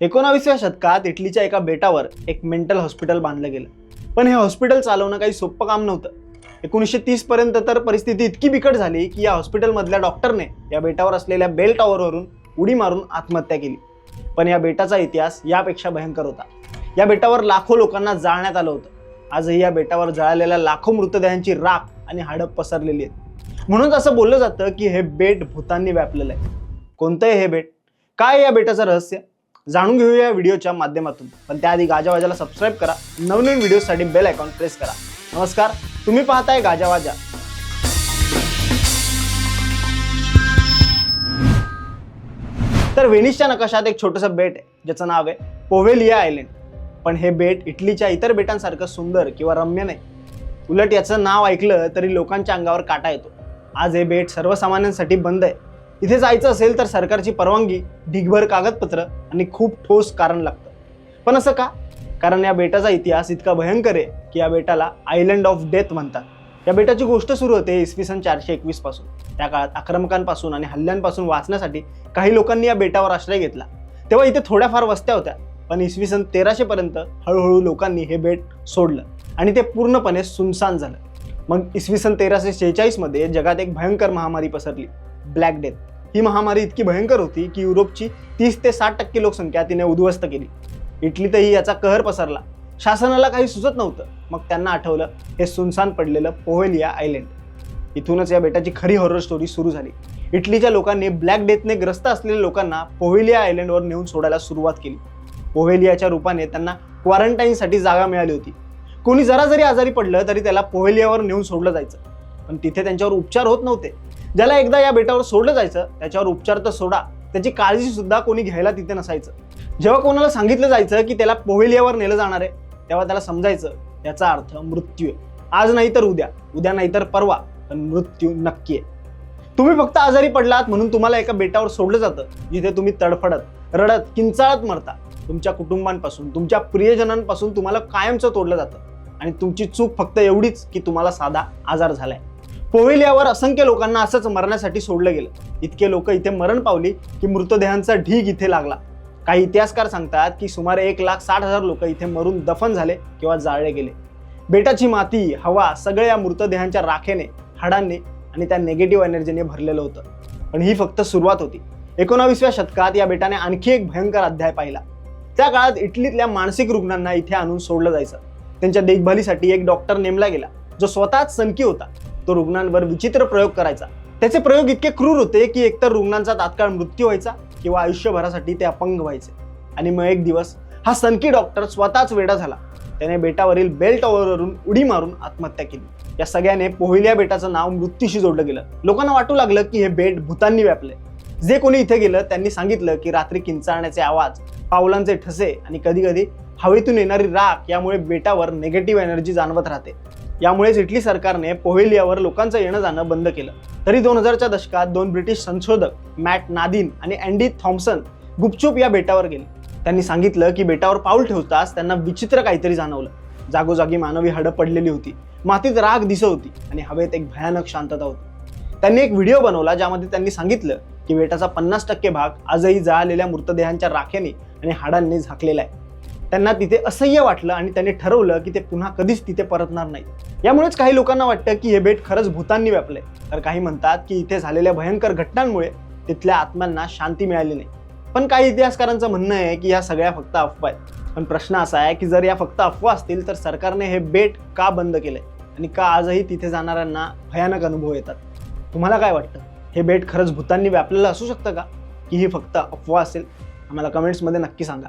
एकोणावीसव्या शतकात इटलीच्या एका बेटावर एक मेंटल हॉस्पिटल बांधलं गेलं. पण हे हॉस्पिटल चालवणं काही सोपं काम नव्हतं. एकोणीसशे तीसपर्यंत तर परिस्थिती इतकी बिकट झाली की या हॉस्पिटलमधल्या डॉक्टरने या बेटावर असलेल्या बेल टॉवरवरून उडी मारून आत्महत्या केली. पण या बेटाचा इतिहास यापेक्षा भयंकर होता. या बेटावर लाखो लोकांना जाळण्यात आलं होतं. आजही या बेटावर जळालेल्या लाखो मृतदेहांची राख आणि हाडप पसरलेली आहेत. म्हणून असं बोललं जातं की हे बेट भूतांनी व्यापलेलं आहे. कोणतं आहे हे बेट? काय आहे या बेटाचं रहस्य? जाणून घेऊया या व्हिडिओच्या माध्यमातून. पण त्याआधी गाजावाजाला सबस्क्राईब करा. नवनवीन व्हिडिओसाठी बेल आयकॉन प्रेस करा. नमस्कार तुम्ही पाहताय गाजावाजा. तर व्हेनिसच्या नकाशात एक छोटंसं बेट आहे ज्याचं नाव आहे पोवेलिया आयलंड. पण हे बेट इटलीच्या इतर बेटांसारखं सुंदर किंवा रम्य नाही. उलट याचं नाव ऐकलं तरी लोकांच्या अंगावर काटा येतो. आज हे बेट सर्वसामान्यांसाठी बंद आहे. इथे जायचं असेल तर सरकारची परवानगी ढिगभर कागदपत्र आणि खूप ठोस कारण लागतं. पण असं का? कारण या बेटाचा इतिहास इतका भयंकर आहे की या बेटाला आयलंड ऑफ डेथ म्हणतात. या बेटाची गोष्ट सुरू होते इसवी सन चारशे एकवीसपासून. त्या काळात आक्रमकांपासून आणि हल्ल्यांपासून वाचण्यासाठी काही लोकांनी या बेटावर आश्रय घेतला. तेव्हा इथे थोड्याफार वस्त्या होत्या पण इसवी सन तेराशे पर्यंत हळूहळू लोकांनी हे बेट सोडलं आणि ते पूर्णपणे सुनसान झालं. मग इसवी सन तेराशे शेहेचाळीसमध्ये जगात एक भयंकर महामारी पसरली. Black death. ही महामारी इतकी भयंकर होती की युरोपची तीस ते साठ टक्के लोकसंख्या तिने उद्ध्वस्त केली. इटलीतही याचा कहर पसरला. शासनाला काही सुचत नव्हतं. मग त्यांना आठवलं हे सुनसान पडलेलं पोहेलिया आयलंड. इथूनच या बेटाची खरी हॉरर स्टोरी सुरू झाली. इटलीच्या लोकांनी ब्लॅक डेथने ग्रस्त असलेल्या लोकांना पोहेलिया आयलंडवर नेऊन सोडायला सुरुवात केली. पोहेलियाच्या रूपाने त्यांना क्वारंटाईनसाठी जागा मिळाली होती. कोणी जरा जरी आजारी पडलं तरी त्याला पोहेलियावर नेऊन सोडलं जायचं. पण तिथे त्यांच्यावर उपचार होत नव्हते. ज्याला एकदा या बेटावर सोडलं जायचं त्याच्यावर उपचार तर सोडा. त्याची काळजी सुद्धा कोणी घ्यायला तिथे नसायचं. जेव्हा कोणाला सांगितलं जायचं की त्याला पोहेलियावर नेलं जाणार आहे तेव्हा त्याला समजायचं याचा अर्थ मृत्यू आहे. आज नाही तर उद्या उद्या नाही तर परवा पण मृत्यू नक्की आहे. तुम्ही फक्त आजारी पडलात म्हणून तुम्हाला एका बेटावर सोडलं जातं जिथे तुम्ही तडफडत रडत किंचाळत मरता. तुमच्या कुटुंबांपासून तुमच्या प्रियजनांपासून तुम्हाला कायमचं तोडलं जातं. आणि तुमची चूक फक्त एवढीच की तुम्हाला साधा आजार झालाय. पोवेलियावर असंख्य लोकांना असंच मरण्यासाठी सोडलं गेलं. इतके लोक इथे मरण पावली की मृतदेहांचा ढीग इथे लागला. काही इतिहासकार सांगतात की सुमारे एक लाख साठ हजार लोक इथे मरून दफन झाले किंवा जाळले गेले. बेटाची माती हवा सगळ्या या मृतदेहांच्या राखेने हाडांनी आणि त्या नेगेटिव्ह एनर्जीने भरलेलं होतं. पण ही फक्त सुरुवात होती. एकोणावीसव्या शतकात या बेटाने आणखी एक भयंकर अध्याय पाहिला. त्या काळात इटलीतल्या मानसिक रुग्णांना इथे आणून सोडलं जायचं. त्यांच्या देखभालीसाठी एक डॉक्टर नेमला गेला जो स्वतःच सनकी होता. तो रुग्णांवर विचित्र प्रयोग करायचा. त्याचे प्रयोग इतके क्रूर होते की एकतर रुग्णांचा तात्काळ मृत्यू व्हायचा किंवा आयुष्यभरासाठी ते अपंग व्हायचे. आणि मग एक दिवस हा सनकी डॉक्टर स्वतःच वेडा झाला. त्याने बेटावरील बेल टॉवरवरून उडी मारून आत्महत्या केली. या सगळ्याने पोहिल्या बेटाचं नाव मृत्यूशी जोडलं गेलं. लोकांना वाटू लागलं की हे बेट भूतांनी व्यापले जे कोणी इथे गेलं त्यांनी सांगितलं की रात्री किंचाळण्याचे आवाज पावलांचे ठसे आणि कधी कधी हवेतून येणारी राख यामुळे बेटावर निगेटिव्ह एनर्जी जाणवत राहते. यामुळेच इटली सरकारने पोहेलियावर लोकांचं येणं जाणं बंद केलं. तरी दोन हजारच्या दशकात दोन ब्रिटिश संशोधक मॅट नादिन आणि अँडी थॉम्सन गुपचूप या बेटावर गेले. त्यांनी सांगितलं की बेटावर पाऊल ठेवताच त्यांना विचित्र काहीतरी जाणवलं. जागोजागी मानवी हाडं पडलेली होती. मातीत राग दिसत होती आणि हवेत एक भयानक शांतता होती. त्यांनी एक व्हिडिओ बनवला ज्यामध्ये त्यांनी सांगितलं की बेटाचा पन्नास टक्के भाग आजही जळालेल्या मृतदेहांच्या राखेने आणि हाडांनी झाकलेला आहे. त्यांना तिथे असह्य वाटलं आणि त्यांनी ठरवलं की ते पुन्हा कधीच तिथे परतणार नाही. यामुळेच काही लोकांना वाटतं की हे बेट खरंच भूतांनी व्यापले तर काही म्हणतात की इथे झालेल्या भयंकर घटनांमुळे तिथल्या आत्म्यांना शांती मिळाली नाही. पण काही इतिहासकारांचं म्हणणं आहे की या सगळ्या फक्त अफवा आहेत. पण प्रश्न असा आहे की जर या फक्त अफवा असतील तर सरकारने हे बेट का बंद केलंय? आणि का आजही तिथे जाणाऱ्यांना भयानक अनुभव येतात? तुम्हाला काय वाटतं? हे बेट खरंच भूतांनी व्यापलेलं असू शकतं का? की ही फक्त अफवा असेल? आम्हाला कमेंट्समध्ये नक्की सांगा.